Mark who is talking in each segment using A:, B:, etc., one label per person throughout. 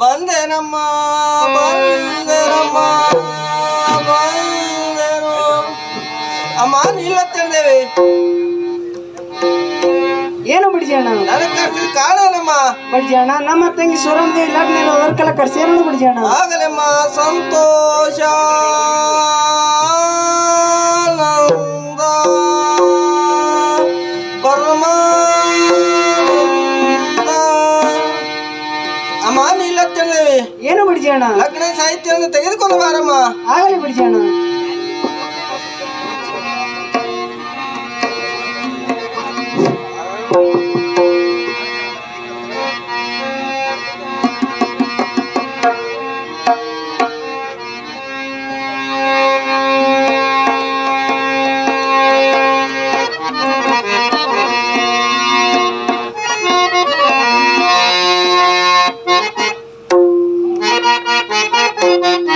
A: ಬಂದೆನಮ್ಮ ಬಂದೆನಮ್ಮ ಬಂದೇನು ಅಮ್ಮ ನಿಲ್ಲ ತಂದೇವಿ
B: ಏನು ಬಿಡ್ಜಣ್ಣ
A: ನನಗೆ ಕರ್ಸಿದ
B: ಬಿಡ್ಜಣ್ಣ ನಮ್ಮ ತಂಗಿ ಸುರಂದೇವಿ ಲಗ್ನ ವರ್ಕಲ ಕರ್ಸಿ ಏನು ಬಿಡ್ಜಣ್ಣ
A: ಆಗಲೆಮ್ಮ ಸಂತೋಷ.
B: ಏನು ಬಿಡ್ಜಣ್ಣ
A: ಲಗ್ನ ಸಾಹಿತ್ಯವನ್ನು ತೆಗೆದುಕೊಂಡು ಬಾರಮ್ಮ
B: ಆಗಲಿ ಬಿಡ್ಜಣ್ಣ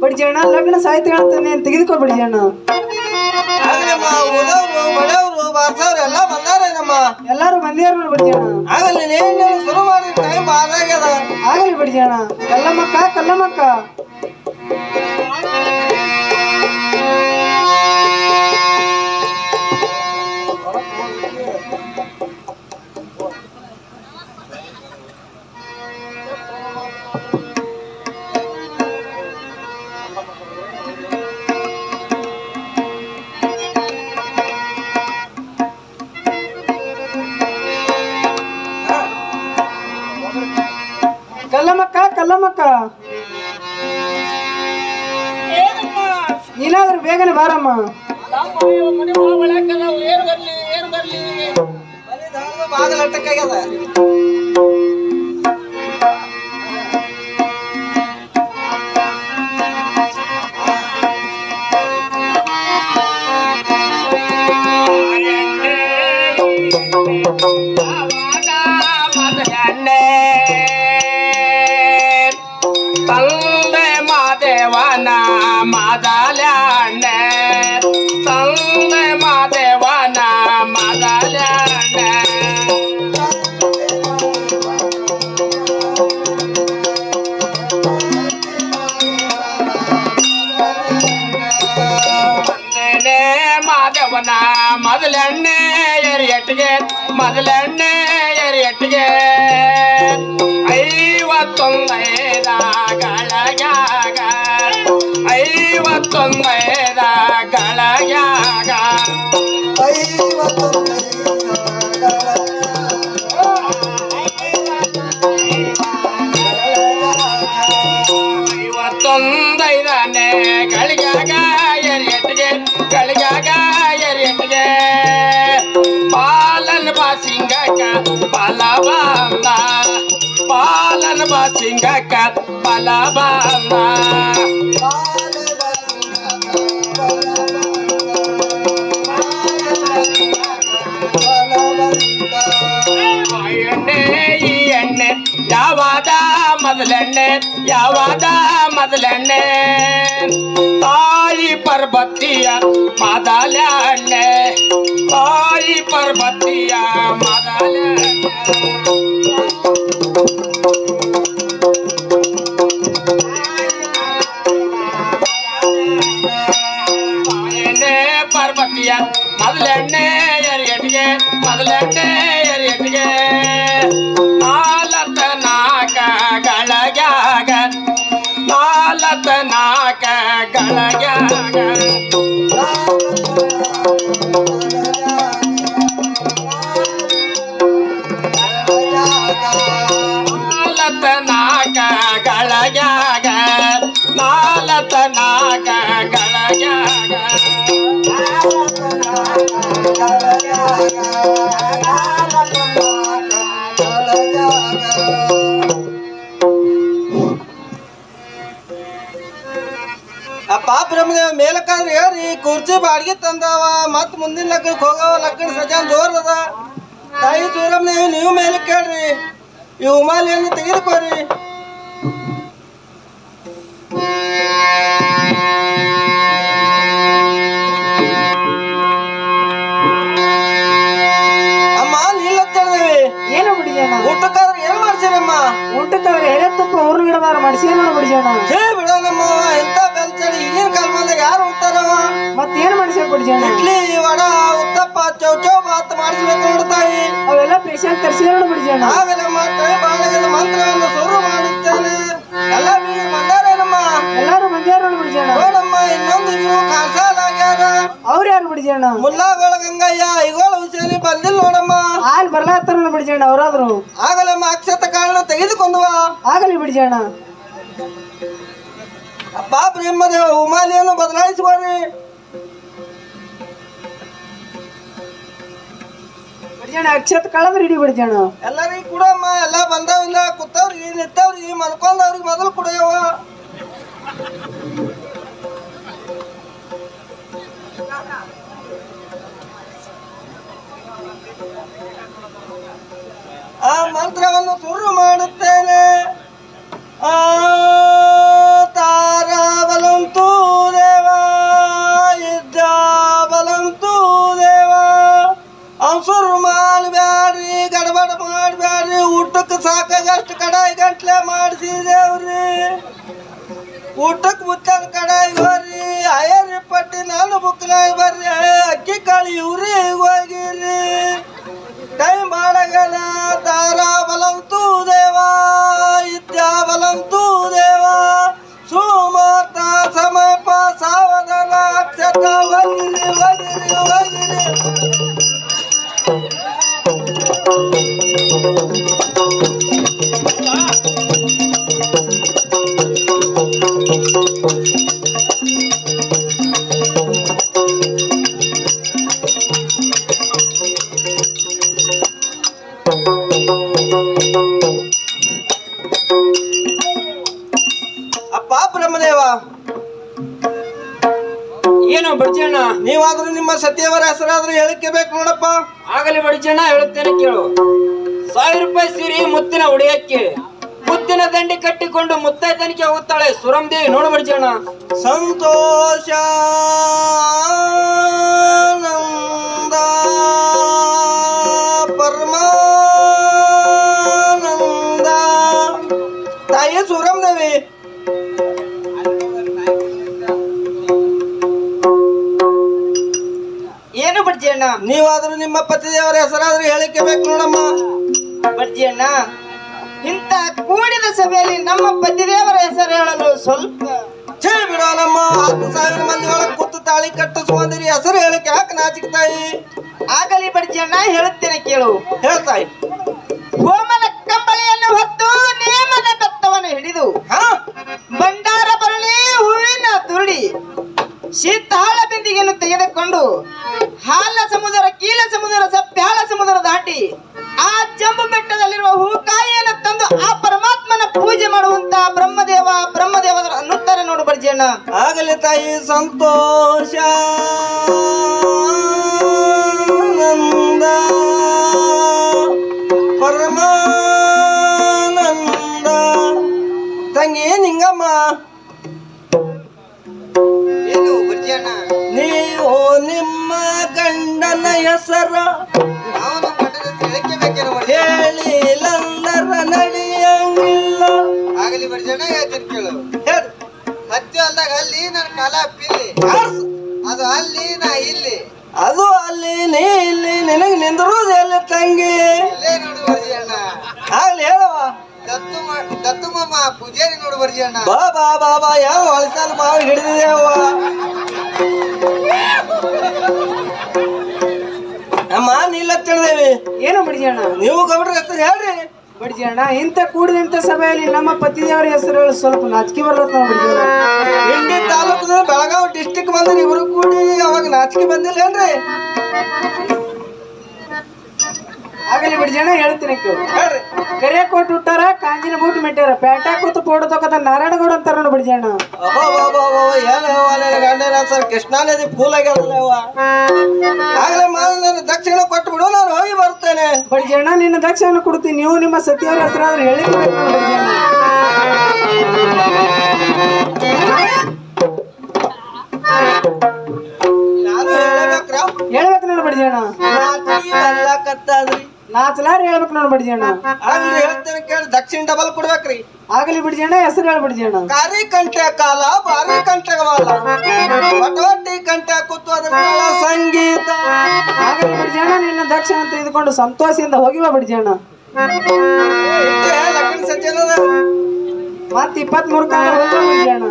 B: ಬಿಡ್ಜಣ್ಣ ಲಗ್ನ ಸಾಹಿತ್ಯ ಹೇಳ್ತಾನೆ ತೆಗೆದುಕೊ ಬಿಡ್ಜಣ್ಣ
A: ಆಗಲಮ್ಮ ಉದವ್ರು ಬಡವರು ಬಾರ್ಸವ್ರು ಎಲ್ಲ ಬಂದಾರೇನಮ್ಮ
B: ಎಲ್ಲಾರು ಬಂದಿಯಾರ ನೋಡಿ ಬಿಡ್ಜಣ್ಣ
A: ಆಗಲಿ ನೀನು ಶುರು ಮಾಡಿ ಟೈಮ್ ಆದಾಗ್ಯದ
B: ಆಗಲಿ ಬಿಡ್ಜಣ್ಣ ಕಲ್ಲಮ್ಮಕ್ಕ ಕಲ್ಲಮ್ಮಕ್ಕ ಏನಾದ್ರೂ ನೀನಾದ್ರೂ ಬೇಗನೆ ಬಾರಮ್ಮ.
A: ಏನು ಬರ್ಲಿ ಏನು ಅಟ್ಟಕ್ಕಾಗ್ಯದ
C: ತಂದೆ ಮೊದಲೆಣ್ಣೆ ಎರಿಯಟ್ಟಿಗೆ ಐವತ್ತೊಂದೈದ ಗಳಗ್ಯಾಗ ಐವತ್ತೊಂದೈದ ಗಳಗ್ಯಾಗ ಐವತ್ತೊಂದೈದನೇ ಗಳಿಗ್ಯಾಗ பலவானா பாலன் பாசிங்கக்க பலவானா யாவாதா மதுலண்ணே யாவாதா மதுலண்ணே? தாய் பர்வத்தியா மதலண்ணே தாய் பர்வத்தியா ಮೊದಲೆಣ್ಣೆ ತಾಯಿ
A: ಅಪ್ಪ ಬ್ರಹ್ಮದೇವ ಮೇಲಕ್ಕಾದ್ರೆ ಹೇಳ್ರಿ, ಕುರ್ಚಿ ಬಾಡಿಗೆ ತಂದಾವ ಮತ್ ಮುಂದಿನ ಲಗ್ನಕ್ಕೆ ಹೋಗವ, ಲಗ್ನ ಸಜಾನ್ ಜೋರ್ ಅದ. ತಾಯಿ ಸೂರಮ್ಮದೇವಿ ನೀವು ಮೇಲಕ್ಕೆ ಹೇಳ್ರಿ ಈ ಉಮಾಲಿಯನ್ನು ತೆಗೆದುಕೋರಿ.
B: ಎರೆ ತುಪ್ಪ ಊರ್ನ ಗಿಡದಾರ ಮಾಡಿಸಿ ಏನ್ ಬಿಡಿಜಣ್ಣ
A: ಹೇ ಎಂತ ಈಗಿನ ಕಾಲಮಾಗ ಯಾರು ಹೋಗ್ತಾರವ
B: ಮತ್ತೇನ್ ಮಾಡಿಸ್ಯಾರ ಬಿಡಿಸೋಣ
A: ಇಡ್ಲಿ ವಡ ಉತ್ತಪ್ಪ ಚೌ ಚೌ ಬಾತ್ ಮಾಡಿಸ್ಬೇಕು ನೋಡ್ತಾಯಿ
B: ಅವೆಲ್ಲ ಸ್ಪೆಷಲ್ ತರಿಸಿ ಬಿಡಿಸೋಣ
A: ಆಮೇಲೆ ಮತ್ತೆ ಬಾಳಗದ ಮಂತ್ರವನ್ನು ಶುರು ಮಾಡುತ್ತೇನೆ ಎಲ್ಲ ಬಂದಾರೇನಮ್ಮ
B: ಎಲ್ಲಾರು ಮಂದ್ಯಾರ ಬಿಡಿಸೋಣ
A: ನೋಡಮ್ಮ ಇನ್ನೊಂದು ಕಾಣಿಸಲಾಗ್ಯಾರ
B: ಅವ್ರು ಯಾರು ಬಿಡಿಸೋಣ
A: ಮುಲ್ಲಾಗೋಳ ಗಂಗಯ್ಯ ಇಗೋಳ ಹುಸೇನಿ ಬಂದಿಲ್ಲ ನೋಡಮ್ಮ.
B: ಹಾಲ್ ಬರ್ಲಾತ್ತಾರ ಬಿಡಿಸೋಣ ಅವ್ರಾದ್ರು.
A: ಆಗಲಮ್ಮ ಅಕ್ಷತ ತೆಗೆದುಕೊಂಡುವ
B: ಆಗಲಿ ಬಿಡಿ ಅಣ್ಣ.
A: ಅಪ್ಪ ಬ್ರಹ್ಮದೇವ ಉಮಾಲಿಯನ್ನು ಬದಲಾಯಿಸುವರಿ
B: ಬಿಡಿಜಣ್ಣ ಅಕ್ಷತ್ ಕಳದ್ರ ಹಿಡಿ ಬಿಡಿಜಣ್ಣ
A: ಎಲ್ಲರಿಗೂ ಅಮ್ಮ ಎಲ್ಲ ಬಂದವಿಲ್ಲ ಕೂತವ್ರಿಗೆ ಈ ಮಲ್ಕೊಂಡವ್ರಿಗೆ ಮೊದಲು ಕುಡಿಯವ ಆ ಮಂತ್ರವನ್ನು ಊಟಕ್ಕೆ ಸಾಕಾಗಷ್ಟು ಕಡಾಯಿ ಗಂಟ್ಲೆ ಮಾಡಿಸಿದೇವ್ರಿ ಊಟಕ್ಕೆ ಮುಚ್ಚನ ಕಡಾಯಿ ಬರ್ರಿ ಅಯ್ಯರಿ ಪಟ್ಟಿ ನಾನು ಬುಕ್ನಾಗ ಬರ್ರಿ ಅಕ್ಕಿ ಕಾಳು ಇವ್ರಿ ಹೋಗಿರಿ ಟೈಮ್ ಮಾಡಗನ ತಾರ ಬಲಂತೂ ದೇವ પરંતુ દેવા સુમતા
B: સમય પાસાવદના
A: ક્ષતા વલ્લી ಸತ್ಯವರ ಹೆಸರಾದ್ರೆ ಹೇಳಕ್ಕೆ ಬೇಕು ನೋಡಪ್ಪ.
B: ಆಗಲಿ ಬಡಿಜಣ್ಣ ಹೇಳುತ್ತೇನೆ ಕೇಳು. ಸಾವಿರ ರೂಪಾಯಿ ಸೀರೆ ಮುತ್ತಿನ ಉಡಿಯಕ್ಕೆ ಮುತ್ತಿನ ದಂಡಿ ಕಟ್ಟಿಕೊಂಡು ಮುತ್ತೈದನಿಗೆ ಹೋಗುತ್ತಾಳೆ ಸುರಮದೇವಿ ನೋಡು ಬಡಿಜಣ್ಣ
A: ಸಂತೋಷ ಪರಮಾನಂದ. ತಾಯಿ ಸುರಮ್ದೇವಿ
B: ಏನು ಬಡ್ಜಿಯಣ್ಣ
A: ನೀವಾದ್ರೂ ನಿಮ್ಮ ಪತಿದೇವರ ಹೆಸರಾದ್ರೂ ಹೇಳಿಕೆ ಬೇಕು ನೋಡಮ್ಮ.
B: ಬಡ್ಜಿಯಣ್ಣ ಇಂತ ಕೂಡಿದ ಸಭೆಯಲ್ಲಿ ನಮ್ಮ ಪತಿ ದೇವರ ಹೆಸರು ಹೇಳಲು ಸ್ವಲ್ಪ
A: ಛೇ ಬಿಡೋಣಮ್ಮ ಹತ್ತು ಸಾವಿರ ಮಂದಿ ಒಳಗೆ ಕೂತು ತಾಳಿ ಕಟ್ಟಿಸುವಂದಿರಿ ಹೆಸರು ಹೇಳಿಕೆ ಯಾಕೆ ನಾಚಿಕ್ತಾಯಿ.
B: ಆಗಲಿ ಬಡ್ಜಿಯಣ್ಣ ಹೇಳುತ್ತೇನೆ ಕೇಳು.
A: ಹೇಳ್ತಾಯಿ. ಆಗಲಿ ತಾಯಿ ಸಂತೋಷ. ನಂದ ಪರಮಾನಂದ. ತಂಗಿ ನಿಂಗಮ್ಮ. ನೀವು ನಿಮ್ಮ ಗಂಡನ ಹೆಸರ
B: ನನ್ನ ಕಾಲ ಪಿಲ್ಲಿ ಅದು ಅಲ್ಲಿ ನಾ ಇಲ್ಲಿ.
A: ಅದು ಅಲ್ಲಿ ನೀ ಇಲ್ಲಿ ನಿನಗ್ ನಿಂದಿರೋದು ಎಲ್ಲ ತಂಗಿ?
B: ಇಲ್ಲೇ ನೋಡು ಬರ್ಜಿಯಣ್ಣ
A: ಆಗ್ಲಿ ಹೇಳವ
B: ದತ್ತು ದತ್ತು ಮಾಮ ಪೂಜಾರಿ ನೋಡು ಬರ್ಜಿಯಣ್ಣ
A: ಬಾ ಬಾ ಬಾ ಬಾ ಯಾವ ಹೊಳಸಾಲ ಮಾವು ಹಿಡಿದಿದೆವ ಅಮ್ಮ ನೀಲ್ಲ ತಿಳಿದೇವಿ.
B: ಏನು ಬಿಡಿಜಣ್ಣ
A: ನೀವು ಗೌಡ್ರ ಹೆಸರು ಹೇಳ್ರಿ.
B: ಬಿಡಿಜಣ್ಣ ಇಂಥ ಕೂಡಿದಂತ ಸಭೆಯಲ್ಲಿ ನಮ್ಮ ಪತಿದೇವರ ಹೆಸರು ಸ್ವಲ್ಪ ನಾಚಿಕೆ ಬರ್ಲತ್ತ
A: ತಾಲೂಕು ಬೆಳಗಾವಿ ಡಿಸ್ಟಿಕ್ ಬಂದ್ರೆ ಇವರು ಕೂಡಿ ಅವಾಗ ನಾಚಿಕೆ ಬಂದಿಲ್ಲ ಏನ್ರಿ?
B: ಆಗಲಿ ಬಿಡಿಜಣ್ಣ ಹೇಳ್ತೀನಿ ಕೇಳು.
A: ಹೇಳ್ರಿ.
B: ಕರೆ ಕೊಟ್ಟು ಹುಟ್ಟಾರ ಕಾಂಜಿನ ಬೂಟ್ ಮೆಟ್ಟಾರ. ಪೇಟೆ ಕೂತು ಫೋಟೋ ತಗೋತ ನಾರಾಯಣಗೌಡ ಅಂತಾರ ನೋಡಿ ಬಿಡಿಜಣ್ಣ
A: ಜನ. ಸರ್ ಕೃಷ್ಣಾ ನದಿ ಫೂಲ್ ಅವ್ವ. ಆಗ್ಲೇ ದಕ್ಷಿಣ ಕೊಟ್ಟು ಬಿಡು ನಾನು ಹೋಗಿ ಬರ್ತೇನೆ.
B: ಬಡ್ಜಣ್ಣ ನಿನ್ನ ದಕ್ಷಿಣ ಕೊಡ್ತೀನಿ. ನೀವು ನಿಮ್ಮ ಸತಿಯವರ ಹೆಸರಾದ್ರೆ ಹೇಳಿದ್ರೆ
A: ನಾನು
B: ನಾಚಲಾರ ಹೇಳ್ಬೇಕು ನೋಡ್ ಬಡ್ಜಣ್ಣ
A: ಆಗ್ಲಿ ಹೇಳ್ತೇನೆ ಕೇಳಿ ದಕ್ಷಿಣ ಡಬಲ್ ಕೊಡ್ಬೇಕ್ರಿ.
B: ಆಗಲಿ ಬಿಡ್ಜಣ್ಣ ಹೆಸರು ಹೇಳಿ ಬಿಡ್ಜಣ್ಣ
A: ಕಾರಿ ಕಂಠ ಕಾಲ ಬಾರಿ ಕಂಠೆ ಮಾಲ ಕಂಠ ಕೂತು ಅದ್ರ ಸಂಗೀತ.
B: ಆಗಲಿ ಬಿಡ್ಜಣ್ಣ ನಿನ್ನ ದಕ್ಷಿಣ ತೆಗೆದುಕೊಂಡು ಸಂತೋಷದಿಂದ ಹೋಗಿವ ಬಿಡ್ಜಣ್ಣ
A: ಲಗ್ನ ಸಜ್ಜನದ
B: ಮತ್ ಇಪ್ಪತ್ತ್ ಕಾಲ ಹೋಗಿವ ಬಿಡ್ಜಣ್ಣ